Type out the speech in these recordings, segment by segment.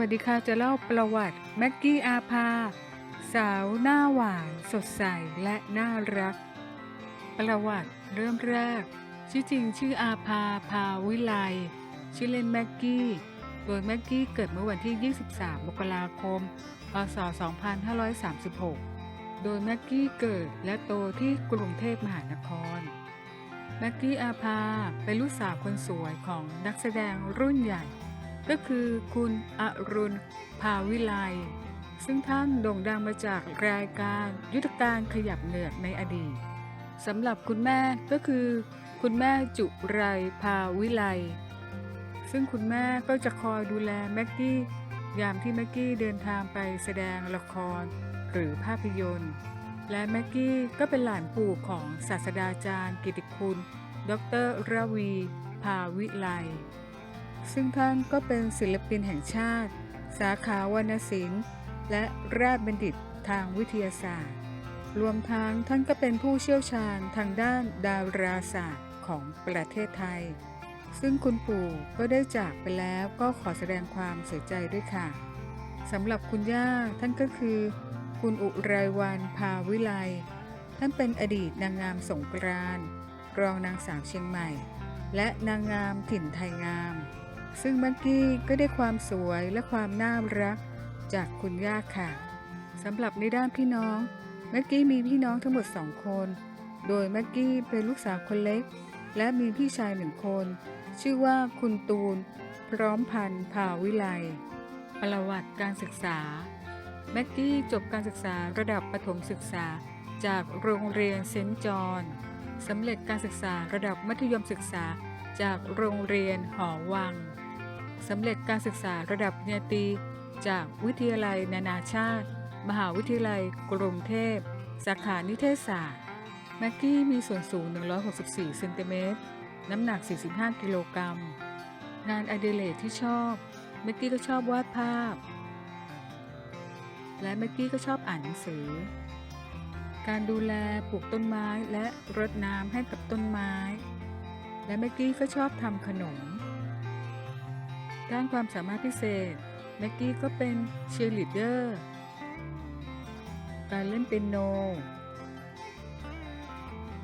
วัสดีค่ะ จะเล่าประวัติแม็กกี้อาภา สาวหน้าหวาน สดใสและน่ารัก ประวัติเริ่มแรก ชื่อจริงชื่ออาภาภาวิไลชื่อเล่นแม็กกี้ โดยแม็กกี้เกิดเมื่อวันที่ 23 มกราคม พศ 2536 โดยแม็กกี้เกิดและโตที่กรุงเทพมหานคร แม็กกี้อาภาเป็นลูกสาวคนสวยของนักแสดงรุ่นใหญ่ ก็คือคุณอรุณภาวิไลซึ่งท่านโด่งดังมาจากรายการยุทธการขยับเหนือกในอดีตสำหรับคุณแม่ก็คือ คุณแม่จุไรภาวิไลซึ่งคุณแม่ก็จะคอยดูแลแม็กกี้ยามที่แม็กกี้เดินทางไปแสดงละครหรือภาพยนตร์ และแม็กกี้ก็เป็นหลานปู่ของศาสตราจารย์กิติคุณ ดรระวี ภาวิไล ซึ่งท่านก็เป็นศิลปินแห่งชาติ สาขาวรรณศิลป์ และราชบัณฑิตทางวิทยาศาสตร์ รวมทั้งท่านก็เป็นผู้เชี่ยวชาญทางด้านดาราศาสตร์ของประเทศไทย ซึ่งคุณปู่ก็ได้จากไปแล้วก็ขอแสดงความเสียใจด้วยค่ะสำหรับคุณย่าท่านก็คือ คุณอุไรวันภาวิไลท่านเป็นอดีตนางงามสงกรานต์รองนางสาวเชียงใหม่ และนางงามถิ่นไทยงาม ซึ่งแม็กกี้ก็ได้ความสวยและความน่ารักจากคุณย่าค่ะสำหรับในด้านพี่น้องแม็กกี้มีพี่น้องทั้งหมดสองคน โดยแม็กกี้เป็นลูกสาวคนเล็ก และมีพี่ชายหนึ่งคน ชื่อว่าคุณตูน พร้อมพันธ์ภาวิไลประวัติการศึกษาแม็กกี้จบการศึกษาระดับประถมศึกษาจากโรงเรียนเซนต์จอนสำเร็จการศึกษาระดับมัธยมศึกษาจากโรงเรียนหอวัง สำเร็จการศึกษาระดับปริญญาตรีจากวิทยาลัยนานาชาติ มหาวิทยาลัยกรุงเทพ สาขานิเทศศาสตร์ แม็กกี้มีส่วนสูง 164 เซนติเมตร น้ำหนัก 45 กิโลกรัม งานอดิเรกที่ชอบ แม็กกี้ก็ชอบวาดภาพ และแม็กกี้ก็ชอบอ่านหนังสือ การดูแลปลูกต้นไม้และรดน้ำให้กับต้นไม้ และแม็กกี้ก็ชอบทำขนม ด้านความสามารถพิเศษแม็กกี้ก็เป็นเชียร์ลีดเดอร์ การเล่นเปียโน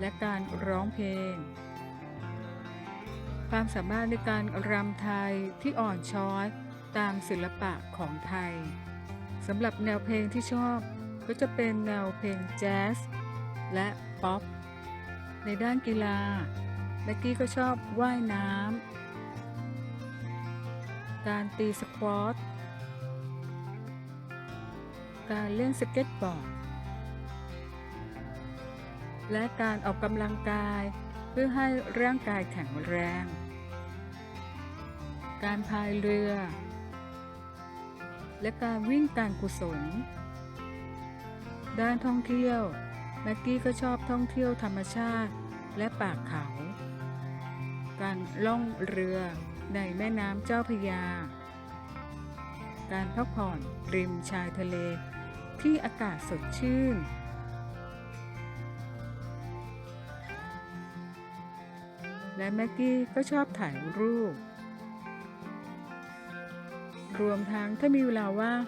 และการร้องเพลง ความสามารถในการรำไทยที่อ่อนช้อยตามศิลปะของไทยสำหรับแนวเพลงที่ชอบก็จะเป็นแนวเพลงแจ๊สและป๊อปในด้านกีฬาแม็กกี้ก็ชอบว่ายน้ำ การตีสควอต การเล่นสเก็ตบอร์ด และการออกกำลังกายเพื่อให้ร่างกายแข็งแรง การพายเรือ และการวิ่งการกุศล ด้านท่องเที่ยวแม็กกี้ก็ชอบท่องเที่ยวธรรมชาติและป่าเขา การล่องเรือ ในแม่น้ำเจ้าพยา การพักผ่อนริมชายทะเลที่อากาศสดชื่น และแม็กกี้ก็ชอบถ่ายรูป รวมทั้งถ้ามีเวลาว่าง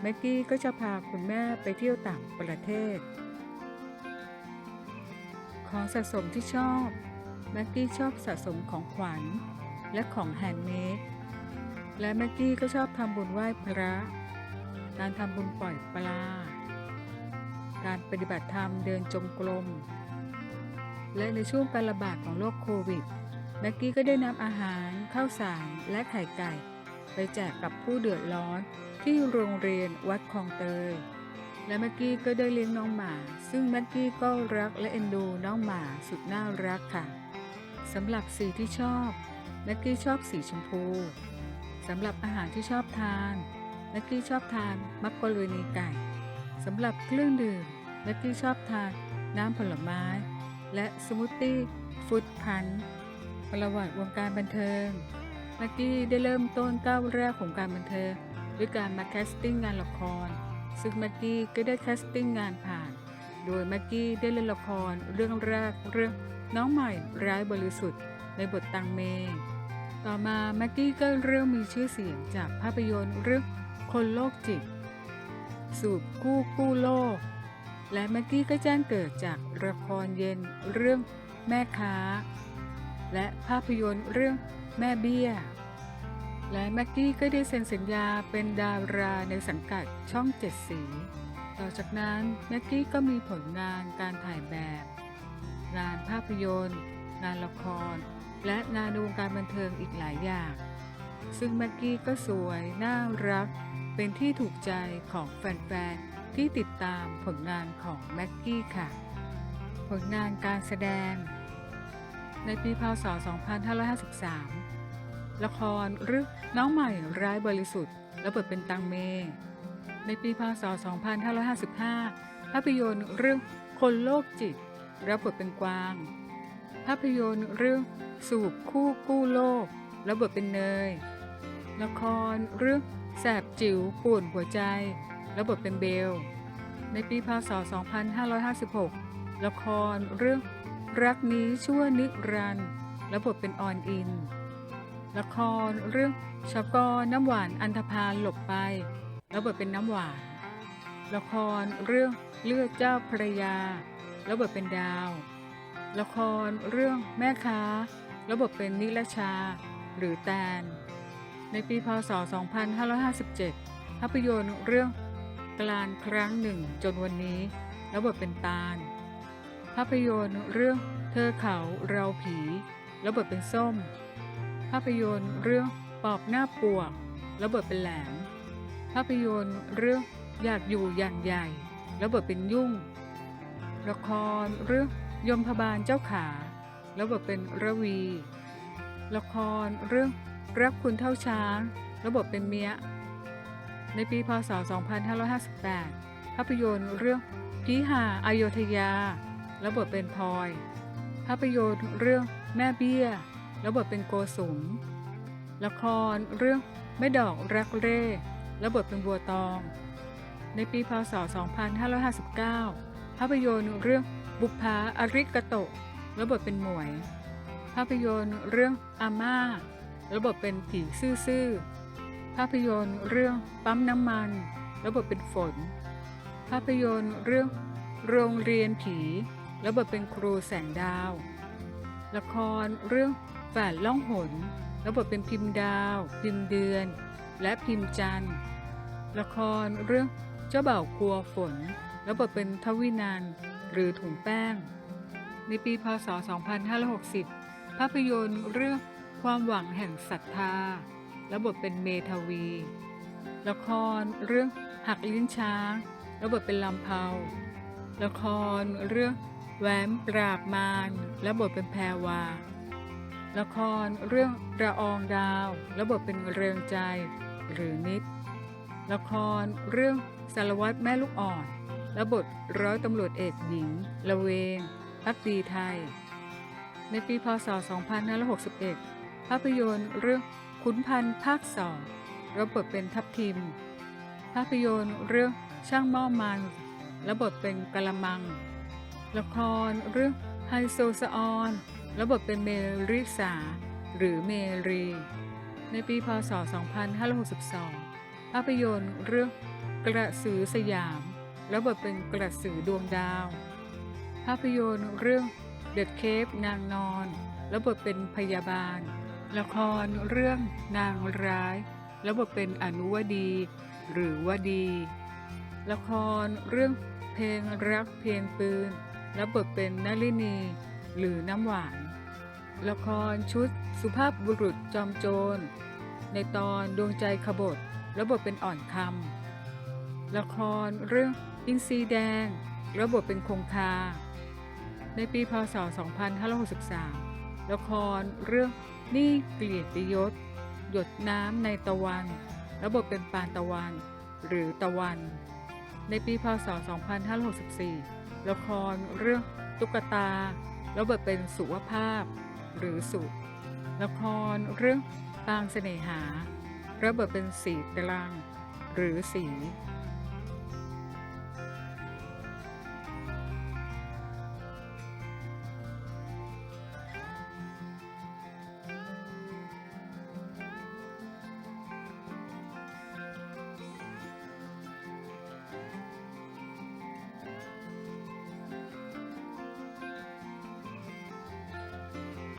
แม็กกี้ก็จะพาคุณแม่ไปเที่ยวต่างประเทศ ของสะสมที่ชอบ แม็กกี้ชอบสะสมของขวัญ และของแฮนด์เมดและแม็กกี้ก็ชอบทำบุญไหว้พระ การทำบุญปล่อยปลา การปฏิบัติธรรมเดินจงกรม และในช่วงการระบาดของโรคโควิด แม็กกี้ก็ได้นำอาหารข้าวสารและไข่ไก่ ไปแจกกับผู้เดือดร้อนที่โรงเรียนวัดคลองเตย และแม็กกี้ก็ได้เลี้ยงน้องหมา ซึ่งแม็กกี้ก็รักและเอ็นดูน้องหมาสุดน่ารักค่ะสำหรับสีที่ชอบ แม็กกี้ชอบสีชมพูสำหรับอาหารที่ชอบทานแม็กกี้ชอบทานมักกะโรนีไก่สำหรับเครื่องดื่มแม็กกี้ชอบทานน้ำผลไม้ และสมูทตี้ฟุตพันธ์ประวัติวงการบันเทิงแม็กกี้ได้เริ่มต้นก้าวแรกของการบันเทิงด้วยการมาแคสติ้งงานละคร ซึ่งแม็กกี้ก็ได้แคสติ้งงานผ่าน โดยแม็กกี้ได้เล่นละครเรื่องแรกเรื่องน้องใหม่ร้ายบริสุทธิ์ในบทตังเม ต่อมาแม็กกี้ก็เริ่มมีชื่อเสียงจากภาพยนตร์เรื่องคนโรคจิต สูบกู้กู้โลก และแม็กกี้ก็แจ้งเกิดจากละครเย็นเรื่องแม่ค้า และภาพยนตร์เรื่องแม่เบี้ย และแม็กกี้ก็ได้เซ็นสัญญาเป็นดาราในสังกัดช่องเจ็ดสี ต่อจากนั้นแม็กกี้ก็มีผลงานการถ่ายแบบ งานภาพยนตร์ งานละคร และงานในวงการบันเทิงอีกหลายอย่าง ซึ่งแม็กกี้ก็สวย น่ารัก เป็นที่ถูกใจของแฟนๆ ที่ติดตามผลงานของแม็กกี้ค่ะ ผลงานการแสดง ในปีพศ 2553 ละครเรื่องน้องใหม่ร้ายบริสุทธิ์ และบทเป็นตังเม ในปีพศ 2555 ภาพยนตร์เรื่องคนโรคจิตรับบทเป็นกวาง ภาพยนตร์เรื่อง สูบคู่กู้โลกรับบทเป็นเนย ละครเรื่องแสบจิ๋วป่วนหัวใจรับบทเป็นเบล ในปีพศ 2556 ละครเรื่องรักนี้ชั่วนิรันดร์รับบทเป็นออนอิน ละครเรื่องชกอน้ำหวานอันธพาลหลบไปรับบทเป็นน้ำหวาน ละครเรื่องเลือดเจ้าพรยารับบทเป็นดาว ละครเรื่องแม่ค้า รับบเป็นนิรชา หรือแตน ในปีพศ 2557 ภาพยนตร์เรื่องกลานครั้งหนึ่งจนวันนี้รับบเป็นตาล ภาพยนตร์เรื่องเธอเขาเราผีรับบเป็นส้ม ภาพยนตร์เรื่องปอบหน้าปวกรับบเป็นแหลม ภาพยนตร์เรื่องอยากอยู่อย่างใหญ่รับบเป็นยุ่ง ละครเรื่องยมพบาลเจ้าขา รับบทเป็นระวี ละครเรื่องรักคุณเท่าช้างรับบทเป็นเมีย ในปีพศ 2558 ภาพยนตร์เรื่องพีหาอโยธยารับบทเป็นพลอย ภาพยนตร์เรื่องแม่เบี้ยรับบทเป็นโกสุม ละครเรื่องแม่ดอกรักเร่รับบทเป็นบัวตอง ในปีพศ 2559 ภาพยนตร์เรื่องบุพภาอริกโตะ รับบทเป็นหมวย ภาพยนตร์เรื่องอาม่ารับบทเป็นผีซื่อๆภาพยนตร์เรื่องปั๊มน้ำมันรับบทเป็นฝน ภาพยนตร์เรื่องโรงเรียนผีรับบทเป็นครูแสงดาว ละครเรื่องแฝดล่องหนรับบทเป็นพิมพ์ดาว พิมพ์เดือน และพิมพ์จันทร์ ละครเรื่องเจ้าบ่าวกลัวฝนรับบทเป็นทวินันหรือถุงแป้ง ในปีพศ 2560 ภาพยนตร์เรื่องความหวังแห่งศรัทธารับบทเป็นเมทวี ละครเรื่องหักลิ้นช้างรับบทเป็นลำเพาละครเรื่องแหวนปราบมารรับบทเป็นแพรวา ละครเรื่องระอองดาวรับบทเป็นเรืองใจหรือนิด ละครเรื่องสารวัตรแม่ลูกอ่อนและบทร้อยตำรวจเอกหญิง ละเวง พักดีไทย ในปีพศ 2561 ภาพยนตร์เรื่องขุนพันธ์ภาคสองรับบทเป็นทัพทิม ภาพยนตร์เรื่องช่างหม้อมันและบทเป็นกะละมัง ละครเรื่องไฮโซสะออนและบทเป็นเมริสา หรือเมรี ในปีพศ 2562 ภาพยนตร์เรื่องกระสือสยามและบทเป็นกระสือดวงดาว ภาพยนตร์เรื่องเด e เคฟนางนอนและบทเป็นพยาบาล ละครเรื่องนางร้ายและบทเป็นอนุวดี หรือวดี ละครเรื่องเพลงรักเพลงปืนและบทเป็นนลินี หรือน้ำหวาน ละครชุดสุภาพบุรุษจอมโจร ในตอนดวงใจขบฏและบทเป็นอ่อนคำละครเรื่องอินทรีแดง ระบบเป็นคงคา ในปีพศ 2563 ละครเรื่องนี่เกลียดยศ หยดน้ำในตะวัน ระบบเป็นปานตะวัน หรือตะวัน ในปีพศ 2564 ละครเรื่องตุ๊กตา ระบบเป็นสุวภาพ หรือสุ ละครเรื่องปางเสน่หา ระบบเป็นสีตรัง หรือสี